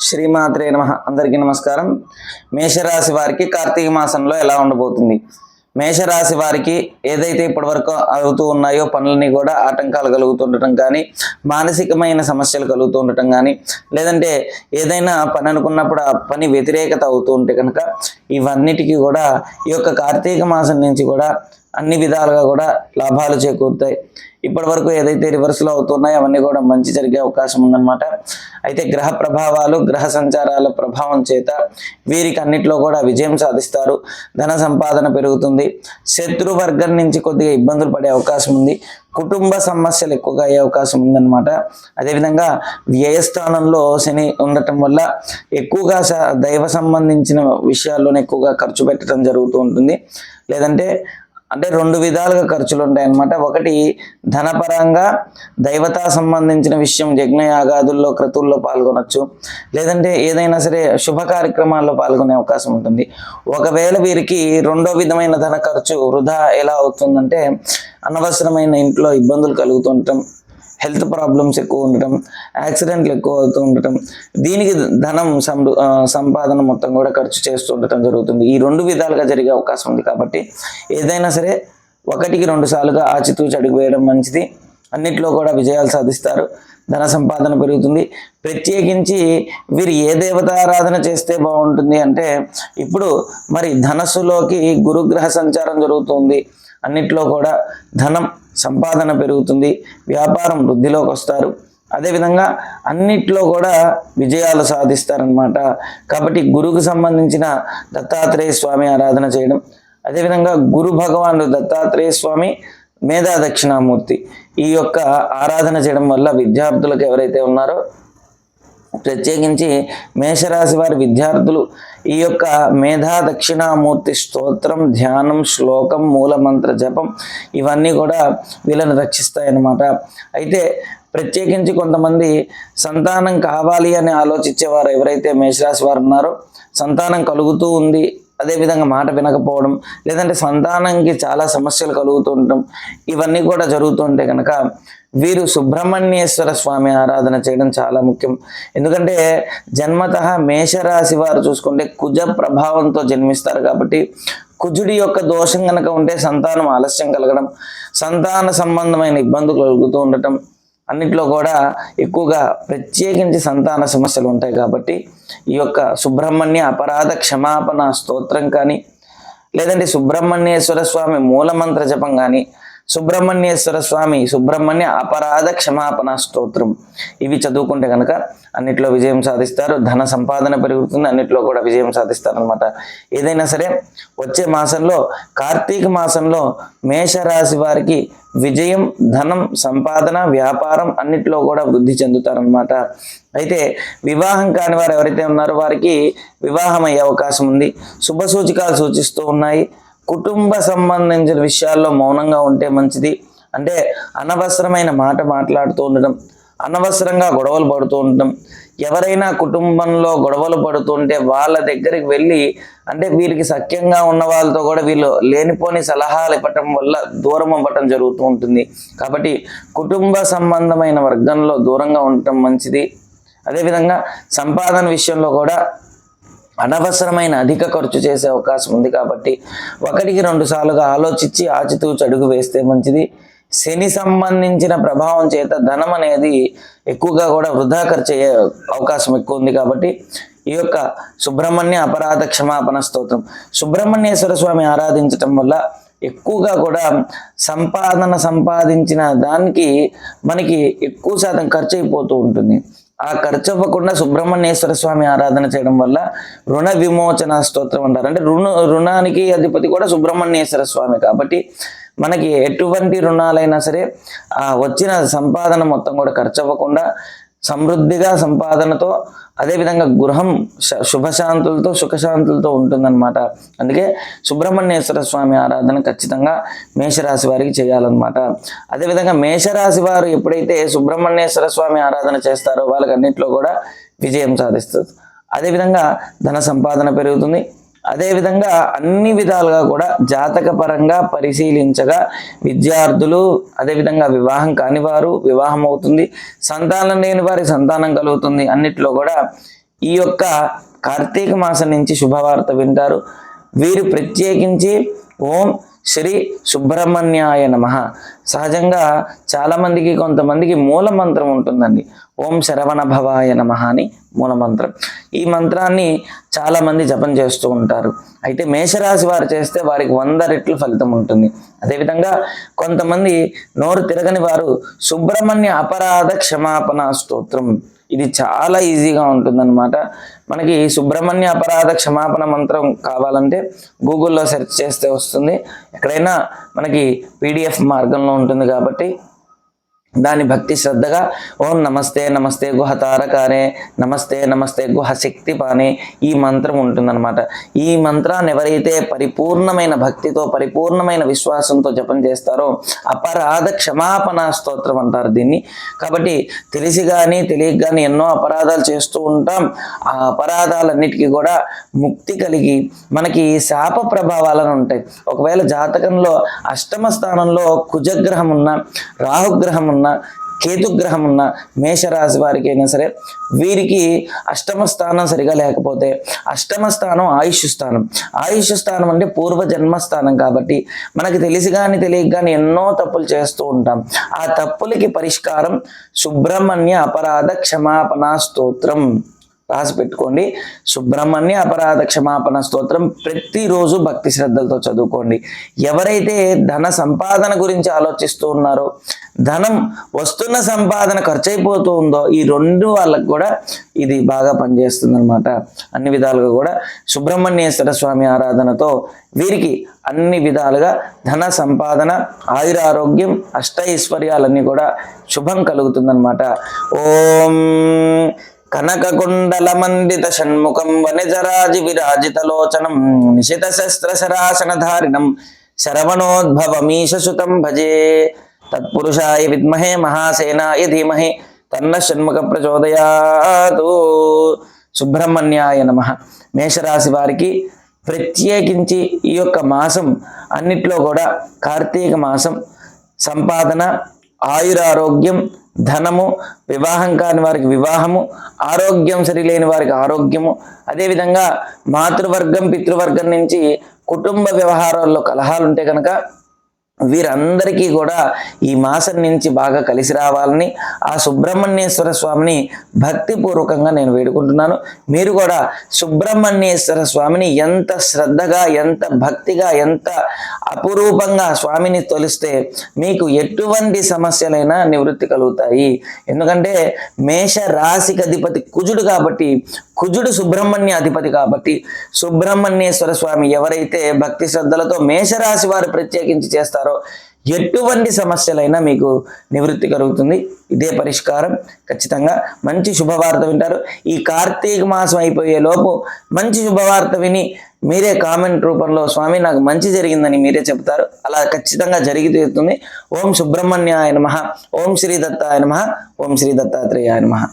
శ్రీమాత్రే నమ. అందరికీ నమస్కారం. మేషరాశి వారికి కార్తీక మాసంలో ఎలా ఉండబోతుంది? మేషరాశి వారికి ఏదైతే ఇప్పటివరకు అవుతూ ఉన్నాయో పనులని కూడా ఆటంకాలు కలుగుతుండటం కానీ మానసికమైన సమస్యలు కలుగుతూ ఉండటం కానీ లేదంటే ఏదైనా పని అనుకున్నప్పుడు ఆ పని వ్యతిరేకత అవుతూ ఉంటే కనుక ఇవన్నిటికీ కూడా ఈ యొక్క కార్తీక మాసం నుంచి కూడా అన్ని విధాలుగా కూడా లాభాలు చేకూరుతాయి. ఇప్పటి వరకు ఏదైతే రివర్స్లో అవుతున్నాయో అవన్నీ కూడా మంచి జరిగే అవకాశం ఉందన్నమాట. అయితే గ్రహ ప్రభావాలు గ్రహ సంచారాల ప్రభావం చేత వీరికి అన్నిట్లో కూడా విజయం సాధిస్తారు. ధన సంపాదన పెరుగుతుంది. శత్రు వర్గం నుంచి కొద్దిగా ఇబ్బందులు పడే అవకాశం ఉంది. కుటుంబ సమస్యలు ఎక్కువగా అయ్యే అవకాశం ఉందన్నమాట. అదేవిధంగా వ్యయస్థానంలో శని ఉండటం వల్ల ఎక్కువగా స- దైవ సంబంధించిన విషయాల్లోనే ఎక్కువగా ఖర్చు పెట్టడం జరుగుతూ ఉంటుంది. లేదంటే అంటే రెండు విధాలుగా ఖర్చులు ఉంటాయన్నమాట ఒకటి ధనపరంగా దైవతా సంబంధించిన విషయం యజ్ఞయాగాదుల్లో క్రతువుల్లో పాల్గొనొచ్చు. లేదంటే ఏదైనా సరే శుభ కార్యక్రమాల్లో పాల్గొనే అవకాశం ఉంటుంది. ఒకవేళ వీరికి రెండో విధమైన ధన ఖర్చు వృధా ఎలా అవుతుందంటే అనవసరమైన ఇంట్లో ఇబ్బందులు కలుగుతుండటం హెల్త్ ప్రాబ్లమ్స్ ఎక్కువ ఉండటం యాక్సిడెంట్లు ఎక్కువ అవుతూ ఉండటం దీనికి ధనం సంపాదన మొత్తం కూడా ఖర్చు చేస్తూ ఉండటం జరుగుతుంది. ఈ రెండు విధాలుగా జరిగే అవకాశం ఉంది కాబట్టి ఏదైనా సరే ఒకటికి రెండు సార్లుగా ఆచితూచి అడుగు వేయడం మంచిది. అన్నిట్లో కూడా విజయాలు సాధిస్తారు. ధన సంపాదన పెరుగుతుంది. ప్రత్యేకించి వీరు ఏ దేవతారాధన చేస్తే బాగుంటుంది అంటే ఇప్పుడు మరి ధనస్సులోకి గురుగ్రహ సంచారం జరుగుతుంది. అన్నిట్లో కూడా ధనం సంపాదన పెరుగుతుంది వ్యాపారం వృద్ధిలోకి వస్తారు. అదేవిధంగా అన్నిట్లో కూడా విజయాలు సాధిస్తారనమాట కాబట్టి గురువుకు సంబంధించిన దత్తాత్రేయ స్వామి ఆరాధన చేయడం అదేవిధంగా గురు భగవానుడు దత్తాత్రేయ స్వామి మేధా దక్షిణామూర్తి ఈ యొక్క ఆరాధన చేయడం వల్ల విద్యార్థులకు ఎవరైతే ఉన్నారో ప్రత్యేకించి మేషరాశి వారి విద్యార్థులు ఈ యొక్క మేధా దక్షిణామూర్తి స్తోత్రం ధ్యానం శ్లోకం మూలమంత్ర జపం ఇవన్నీ కూడా వీళ్ళని రక్షిస్తాయన్నమాట. అయితే ప్రత్యేకించి కొంతమంది సంతానం కావాలి అని ఆలోచించేవారు ఎవరైతే మేషరాశి వారు ఉన్నారో సంతానం కలుగుతూ ఉంది అదేవిధంగా మాట వినకపోవడం లేదంటే సంతానంకి చాలా సమస్యలు కలుగుతూ ఉండటం ఇవన్నీ కూడా జరుగుతుంటే కనుక వీరు సుబ్రహ్మణ్యేశ్వర స్వామి ఆరాధన చేయడం చాలా ముఖ్యం. ఎందుకంటే జన్మత మేషరాశి వారు చూసుకుంటే కుజ ప్రభావంతో జన్మిస్తారు కాబట్టి కుజుడి యొక్క దోషం కనుక ఉంటే సంతానం ఆలస్యం కలగడం సంతాన సంబంధమైన ఇబ్బందులు కలుగుతూ ఉండటం అన్నిట్లో కూడా ఎక్కువగా ప్రత్యేకించి సంతాన సమస్యలు ఉంటాయి కాబట్టి ఈ యొక్క సుబ్రహ్మణ్య అపరాధ క్షమాపణ స్తోత్రం కానీ లేదంటే సుబ్రహ్మణ్యేశ్వర స్వామి మూలమంత్ర జపం కానీ సుబ్రహ్మణ్యేశ్వర స్వామి సుబ్రహ్మణ్య అపరాధ క్షమాపణ స్తోత్రం. ఇవి చదువుకుంటే కనుక అన్నిట్లో విజయం సాధిస్తారు ధన సంపాదన పెరుగుతుంది అన్నిట్లో కూడా విజయం సాధిస్తారు అనమాట ఏదైనా సరే వచ్చే మాసంలో కార్తీక మాసంలో మేషరాశి వారికి విజయం ధనం సంపాదన వ్యాపారం అన్నిట్లో కూడా వృద్ధి చెందుతారనమాట అయితే వివాహం కాని వారు ఎవరైతే ఉన్నారో వారికి వివాహం అయ్యే అవకాశం ఉంది. శుభ సూచికాలు సూచిస్తూ ఉన్నాయి. కుటుంబ సంబంధించిన విషయాల్లో మౌనంగా ఉంటే మంచిది. అంటే అనవసరమైన మాట మాట్లాడుతూ ఉండడం అనవసరంగా గొడవలు పడుతూ ఉండడం ఎవరైనా కుటుంబంలో గొడవలు పడుతుంటే వాళ్ళ దగ్గరికి వెళ్ళి అంటే వీరికి సఖ్యంగా ఉన్న వాళ్ళతో కూడా వీళ్ళు లేనిపోని సలహాలు ఇవ్వటం వల్ల దూరం అవ్వటం జరుగుతూ ఉంటుంది. కాబట్టి కుటుంబ సంబంధమైన వర్గంలో దూరంగా ఉండటం మంచిది. అదేవిధంగా సంపాదన విషయంలో కూడా అనవసరమైన అధిక ఖర్చు చేసే అవకాశం ఉంది కాబట్టి ఒకటికి రెండు సార్లుగా ఆలోచించి ఆచితూచి అడుగు వేస్తే మంచిది. శని సంబంధించిన ప్రభావం చేత ధనం అనేది ఎక్కువగా కూడా వృధా ఖర్చు అయ్యే అవకాశం ఎక్కువ ఉంది కాబట్టి ఈ యొక్క సుబ్రహ్మణ్య అపరాధ క్షమాపణ స్తోత్రం. సుబ్రహ్మణ్యేశ్వర స్వామి ఆరాధించటం వల్ల ఎక్కువగా కూడా సంపాదన సంపాదించిన దానికి మనకి ఎక్కువ శాతం ఖర్చు అయిపోతూ ఉంటుంది. ఆ ఖర్చు అవ్వకుండా సుబ్రహ్మణ్యేశ్వర స్వామి ఆరాధన చేయడం వల్ల రుణ విమోచన స్తోత్రం అంటారు. అంటే రుణ రుణానికి అధిపతి కూడా సుబ్రహ్మణ్యేశ్వర స్వామి కాబట్టి మనకి ఎటువంటి రుణాలైనా సరే ఆ వచ్చిన సంపాదన మొత్తం కూడా ఖర్చు అవ్వకుండా సమృద్ధిగా సంపాదనతో అదేవిధంగా గృహం శ- శుభశాంతులతో సుఖశాంతులతో ఉంటుందన్నమాట. అందుకే సుబ్రహ్మణ్యేశ్వర స్వామి ఆరాధన ఖచ్చితంగా మేషరాశి వారికి చేయాలన్నమాట. అదేవిధంగా మేషరాశి వారు ఎప్పుడైతే సుబ్రహ్మణ్యేశ్వర స్వామి ఆరాధన చేస్తారో వాళ్ళకి అన్నింటిలో కూడా విజయం సాధిస్తుంది. అదేవిధంగా ధన సంపాదన పెరుగుతుంది. అదేవిధంగా అన్ని విధాలుగా కూడా జాతక పరంగా పరిశీలించగా విద్యార్థులు అదేవిధంగా వివాహం కాని వారు వివాహం అవుతుంది సంతానం లేని వారి సంతానం కలుగుతుంది అన్నిట్లో కూడా ఈ యొక్క కార్తీక మాసం నుంచి శుభవార్త వింటారు. వీరు ప్రత్యేకించి ఓం శ్రీ సుబ్రహ్మణ్యాయ నమ. సహజంగా చాలామందికి కొంతమందికి మూల మంత్రం ఉంటుందండి. ఓం శరవణ భవాయ నమ అని మూల మంత్రం ఈ మంత్రాన్ని చాలామంది జపం చేస్తూ ఉంటారు. అయితే మేషరాశి వారు చేస్తే వారికి వంద రెట్లు ఫలితం ఉంటుంది. అదేవిధంగా కొంతమంది నోరు తిరగని వారు సుబ్రహ్మణ్య అపరాధ క్షమాపణ స్తోత్రం. ఇది చాలా ఈజీగా ఉంటుందన్నమాట. మనకి సుబ్రహ్మణ్య అపరాధ క్షమాపణ మంత్రం కావాలంటే గూగుల్లో సెర్చ్ చేస్తే వస్తుంది. ఎక్కడైనా మనకి పీడిఎఫ్ మార్గంలో ఉంటుంది కాబట్టి దాని భక్తి శ్రద్ధగా ఓం నమస్తే నమస్తే గుహ తారకారే నమస్తే నమస్తే గుహ శక్తి పానే ఈ మంత్రం ఉంటుందన్నమాట. ఈ మంత్రాన్ని ఎవరైతే పరిపూర్ణమైన భక్తితో పరిపూర్ణమైన విశ్వాసంతో జపం చేస్తారో అపరాధ క్షమాపణ స్తోత్రం అంటారు దీన్ని. కాబట్టి తెలిసి కానీ తెలియక కానీ ఎన్నో అపరాధాలు చేస్తూ ఉంటాం. ఆ అపరాధాలన్నిటికీ కూడా ముక్తి కలిగి మనకి శాప ప్రభావాలను ఉంటాయి. ఒకవేళ జాతకంలో అష్టమ స్థానంలో కుజగ్రహం ఉన్న రాహుగ్రహం ఉన్న కేతుగ్రహం ఉన్న మేషరాశి వారికి అయినా సరే వీరికి అష్టమ స్థానం సరిగా లేకపోతే అష్టమ స్థానం ఆయుష్ స్థానం. ఆయుష్ స్థానం అంటే పూర్వ జన్మస్థానం కాబట్టి మనకి తెలిసి కానీ తెలియక కానీ ఎన్నో తప్పులు చేస్తూ ఉంటాం. ఆ తప్పులకి పరిష్కారం సుబ్రహ్మణ్య అపరాధ క్షమాపణ స్తోత్రం. రాసి పెట్టుకోండి సుబ్రహ్మణ్య అపరాధ క్షమాపణ స్తోత్రం ప్రతిరోజు భక్తి శ్రద్ధలతో చదువుకోండి. ఎవరైతే ధన సంపాదన గురించి ఆలోచిస్తూ ఉన్నారో ధనం వస్తున్న సంపాదన ఖర్చు అయిపోతూ ఉందో ఈ రెండు వాళ్ళకు కూడా ఇది బాగా పనిచేస్తుంది అనమాట అన్ని విధాలుగా కూడా సుబ్రహ్మణ్యేశ్వర స్వామి ఆరాధనతో వీరికి అన్ని విధాలుగా ధన సంపాదన ఆయురారోగ్యం అష్టైశ్వర్యాలన్నీ కూడా శుభం కలుగుతుందన్నమాట. ఓం కనకకుండల మండిత షణ్ముఖం వనిజరాజి విరాజిత లోచనం నిశిత శస్త్ర శరాసనధారిణం శరవణోద్భవమీశసుతం భజే. తత్పురుషాయ విద్మహే మహాసేనాయ ధీమహి తన్న షణ్ముఖ ప్రచోదయాతు. సుబ్రహ్మణ్యాయ నమ. మేషరాశి వారికి ప్రత్యేకించి ఈ యొక్క మాసం అన్నిట్లో కూడా కార్తీక మాసం సంపాదన ఆయురారోగ్యం ధనము వివాహం కాని వారికి వివాహము ఆరోగ్యం సరిలేని వారికి ఆరోగ్యము. అదేవిధంగా మాతృవర్గం పితృవర్గం నుంచి కుటుంబ వ్యవహారాల్లో కలహాలు ఉంటే కనుక వీరందరికీ కూడా ఈ మాసం నుంచి బాగా కలిసి రావాలని ఆ సుబ్రహ్మణ్యేశ్వర స్వామిని భక్తిపూర్వకంగా నేను వేడుకుంటున్నాను. మీరు కూడా సుబ్రహ్మణ్యేశ్వర స్వామిని ఎంత శ్రద్ధగా ఎంత భక్తిగా ఎంత అపురూపంగా స్వామిని తొలిస్తే మీకు ఎటువంటి సమస్యలైనా నివృత్తి కలుగుతాయి. ఎందుకంటే మేష రాశికి అధిపతి కుజుడు కాబట్టి కుజుడు సుబ్రహ్మణ్య అధిపతి కాబట్టి సుబ్రహ్మణ్యేశ్వర స్వామి ఎవరైతే భక్తి శ్రద్ధలతో మేషరాశి వారు ప్రత్యేకించి చేస్తారో ఎటువంటి సమస్యలైనా మీకు నివృత్తి కలుగుతుంది. ఇదే పరిష్కారం. ఖచ్చితంగా మంచి శుభవార్త వింటారు. ఈ కార్తీక మాసం అయిపోయే లోపు మంచి శుభవార్త విని మీరే కామెంట్ రూపంలో స్వామి నాకు మంచి జరిగిందని మీరే చెప్తారు అలా ఖచ్చితంగా జరిగి తీరుతుంది. ఓం సుబ్రహ్మణ్యాయ నమ. ఓం శ్రీ దత్తాయ నమ. ఓం శ్రీ దత్తాత్రేయాయ నమ.